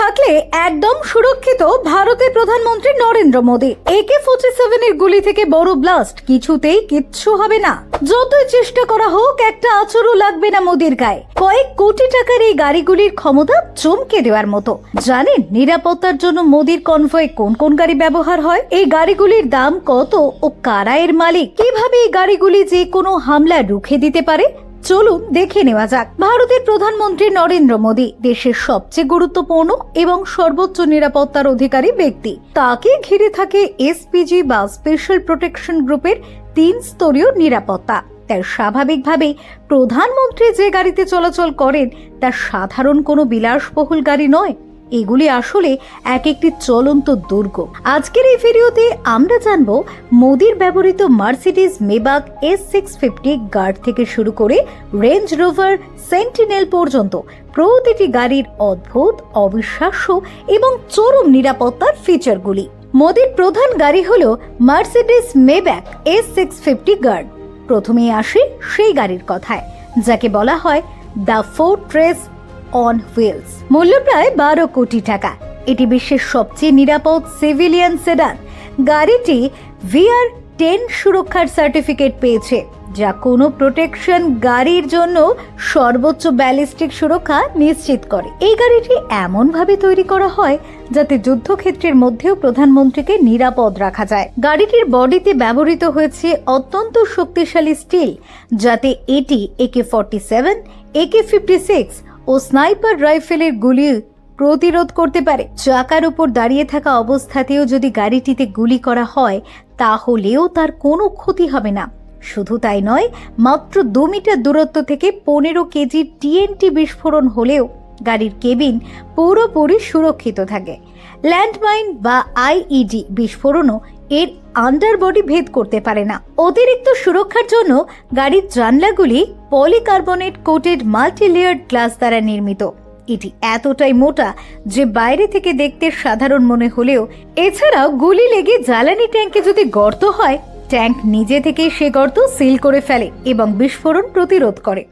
থাকলে একদম সুরক্ষিত ভারতের প্রধানমন্ত্রী নরেন্দ্র মোদী। একে ফোর্টি সেভেনের গুলি থেকে বড় ব্লাস্ট কিছুতেই কিচ্ছু হবে না। যতই চেষ্টা করা হোক, একটা আচরও লাগবে না মোদির গায়ে। কয়েক কোটি টাকার এই গাড়িগুলির ক্ষমতা চমকে দেওয়ার মতো। জানেন নিরাপত্তার জন্য মোদির কনভয়ে কোন কোন গাড়ি ব্যবহার হয়? এই গাড়িগুলির দাম কত ও কারা এর মালিক? কীভাবে এই গাড়িগুলি যে কোনো হামলা রুখে দিতে পারে? চলুন দেখে নেওয়া যাক। ভারতের প্রধানমন্ত্রী নরেন্দ্র মোদী দেশের সবচেয়ে গুরুত্বপূর্ণ এবং সর্বোচ্চ নিরাপত্তার অধিকারী ব্যক্তি। তাকে ঘিরে থাকে এসপিজি বা স্পেশাল প্রোটেকশন গ্রুপের তিন স্তরীয় নিরাপত্তা। তাই স্বাভাবিকভাবেই প্রধানমন্ত্রী যে গাড়িতে চলাচল করেন তা সাধারণ কোনো বিলাসবহুল গাড়ি নয় এগুলি আসলে এক একটি চলন্ত দুর্গ। আজকের এই ভিডিওতে আমরা জানব মোদির ব্যবহৃত Mercedes Maybach S six fifty guard থেকে শুরু করে রেঞ্জ রোভার, সেন্টিনেল পর্যন্ত প্রতিটি গাড়ির অদ্ভুত, অবিশ্বাস্য এবং চরম নিরাপত্তার ফিচারগুলি মোদির প্রধান গাড়ি হল Mercedes Maybach S six fifty guard. প্রথমেই আসি সেই গাড়ির কথায়, যাকে বলা হয় দ্য ফোর্ট্রেস অন হুইলস মূল্য প্রায় বারো কোটি টাকা। এটি বিশ্বের সবচেয়ে নিরাপদ সিভিলিয়ান সেডান গাড়িটি ভিআর টেন সুরক্ষার সার্টিফিকেট পেয়েছে, যা কোনো প্রোটেকশন গাড়ির জন্য সর্বোচ্চ ব্যালিস্টিক সুরক্ষা নিশ্চিত করে। এই গাড়িটি এমনভাবে তৈরি করা হয় যাতে যুদ্ধক্ষেত্রের মধ্যেও প্রধানমন্ত্রীকে নিরাপদ রাখা যায়। গাড়িটির বডিতে ব্যবহৃত হয়েছে অত্যন্ত শক্তিশালী স্টিল যাতে এটি AK forty seven AK fifty six ও স্নাইপার রাইফেলের গুলি প্রতিরোধ করতে পারে। চাকার উপর দাঁড়িয়ে থাকা অবস্থাতেও যদি গাড়িটিতে গুলি করা হয়, তাহলেও তার কোনো ক্ষতি হবে না। শুধু তাই নয়, মাত্র দু মিটার দূরত্ব থেকে পনেরো কেজি টিএনটি বিস্ফোরণ হলেও গাড়ির কেবিন পুরোপুরি সুরক্ষিত থাকে। ল্যান্ডমাইন বা আইইডি বিস্ফোরণও এর আন্ডারবডি ভেদ করতে পারে না। অতিরিক্ত সুরক্ষার জন্য গাড়ির জানলাগুলি polycarbonate coated multi layered glass দ্বারা নির্মিত। এটি এতটাই মোটা যে বাইরে থেকে দেখতে সাধারণ মনে হলেও এছাড়াও গুলি লেগে জ্বালানি ট্যাঙ্কে যদি গর্ত হয়, ট্যাঙ্ক নিজে থেকে সে গর্ত সিল করে ফেলে এবং বিস্ফোরণ প্রতিরোধ করে।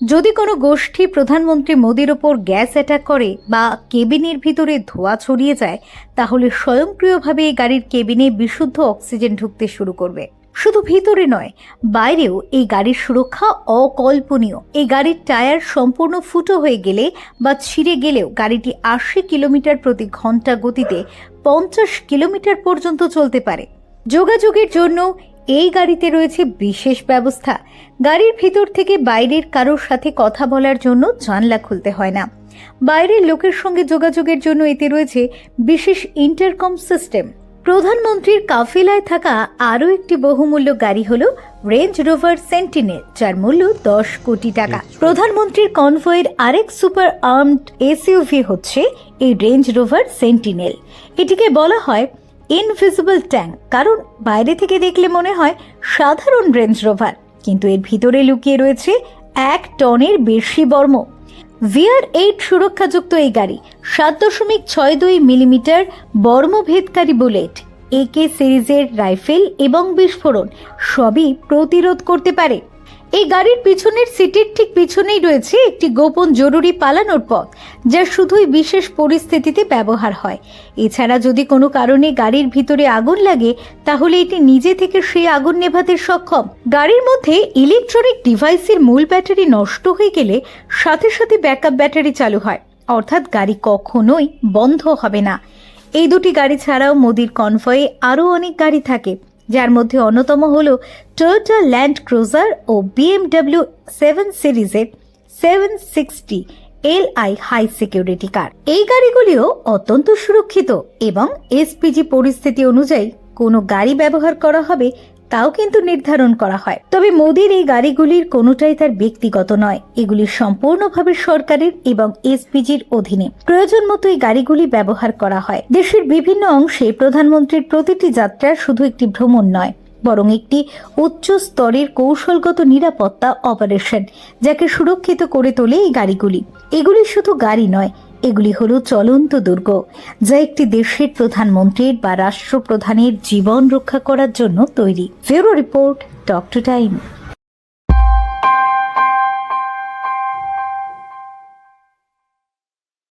যদি কোনো গোষ্ঠী প্রধানমন্ত্রী মোদির ওপর গ্যাস অ্যাটাক করে বা কেবিনের ভিতরে ধোঁয়া ছড়িয়ে যায়, তাহলে স্বয়ংক্রিয়ভাবে এই গাড়ির কেবিনে বিশুদ্ধ অক্সিজেন ঢুকতে শুরু করবে। শুধু ভিতরে নয়, বাইরেও এই গাড়ির সুরক্ষা অকল্পনীয়। এই গাড়ির টায়ার সম্পূর্ণ ফুটো হয়ে গেলে বা ছিঁড়ে গেলেও গাড়িটি আশি কিলোমিটার প্রতি ঘণ্টা গতিতে পঞ্চাশ কিলোমিটার পর্যন্ত চলতে পারে। যোগাযোগের জন্য এই গাড়িতে রয়েছে বিশেষ ব্যবস্থা। গাড়ির ভিতর থেকে বাইরের কারোর সাথে কথা বলার জন্য জানলা খুলতে হয় না। বাইরের লোকের সঙ্গে যোগাযোগের জন্য এতে রয়েছে বিশেষ ইন্টারকম সিস্টেম। প্রধানমন্ত্রীর কাফিলায় থাকা আরও একটি বহুমূল্য গাড়ি হল রেঞ্জ রোভার সেন্টিনেল যার মূল্য দশ কোটি টাকা। প্রধানমন্ত্রীর কনভয়ের আরেক সুপার আর্মড এসইউভি হচ্ছে এই রেঞ্জ রোভার সেন্টিনেল। এটিকে বলা হয় ইনভিজিবল ট্যাঙ্ক কারণ বাইরে থেকে দেখলে মনে হয় সাধারণ রেঞ্জ রোভার কিন্তু এর ভিতরে লুকিয়ে রয়েছে এক টনের বেশি বর্ম। ভিআর এইট সুরক্ষাযুক্ত এই গাড়ি, সাত দশমিক ছয় দুই মিলিমিটার বর্মভেদকারী বুলেট একে সিরিজের রাইফেল এবং বিস্ফোরণ, সবই প্রতিরোধ করতে পারে। এই গাড়ির পিছনের সিটের ঠিক পিছনেই রয়েছে একটি গোপন জরুরি পালানোর পথ, যা শুধুই বিশেষ পরিস্থিতিতে ব্যবহার হয়। এছাড়া যদি কোনো কারণে গাড়ির ভিতরে আগুন লাগে, তাহলে এটি নিজে থেকে সেই আগুন নেভাতে সক্ষম। গাড়ির মধ্যে ইলেকট্রনিক ডিভাইসের মূল ব্যাটারি নষ্ট হয়ে গেলে সাথে সাথে ব্যাকআপ ব্যাটারি চালু হয়। অর্থাৎ গাড়ি কখনোই বন্ধ হবে না। এই দুটি গাড়ি ছাড়াও মোদির কনভয়ে আরও অনেক গাড়ি থাকে। যার মধ্যে অন্যতম হল টয়োটা ল্যান্ড ক্রুজার ও বিএমডব্লিউ সেভেন সিরিজের seven sixty L I high security car এই গাড়িগুলিও অত্যন্ত সুরক্ষিত এবং এসপিজি পরিস্থিতি অনুযায়ী কোনো গাড়ি ব্যবহার করা হবে তাও কিন্তু নির্ধারণ করা হয়। তবে মোদির এই গাড়িগুলির কোনোটাই তার ব্যক্তিগত নয়। এগুলি সম্পূর্ণভাবে সরকারের এবং এসপিজির অধীনে। প্রয়োজন মতো এই গাড়িগুলি ব্যবহার করা হয়। দেশের বিভিন্ন অংশে প্রধানমন্ত্রীর প্রতিটি যাত্রা শুধু একটি ভ্রমণ নয়, বরং একটি উচ্চ স্তরের কৌশলগত নিরাপত্তা অপারেশন যাকে সুরক্ষিত করে তোলে এই গাড়িগুলি। এগুলি শুধু গাড়ি নয় এগুলি হল চলন্ত দুর্গ, যা একটি দেশের প্রধানমন্ত্রীর বা রাষ্ট্রপ্রধানের জীবন রক্ষা করার জন্য তৈরি। ফেরো রিপোর্ট, ডক্টর টাইম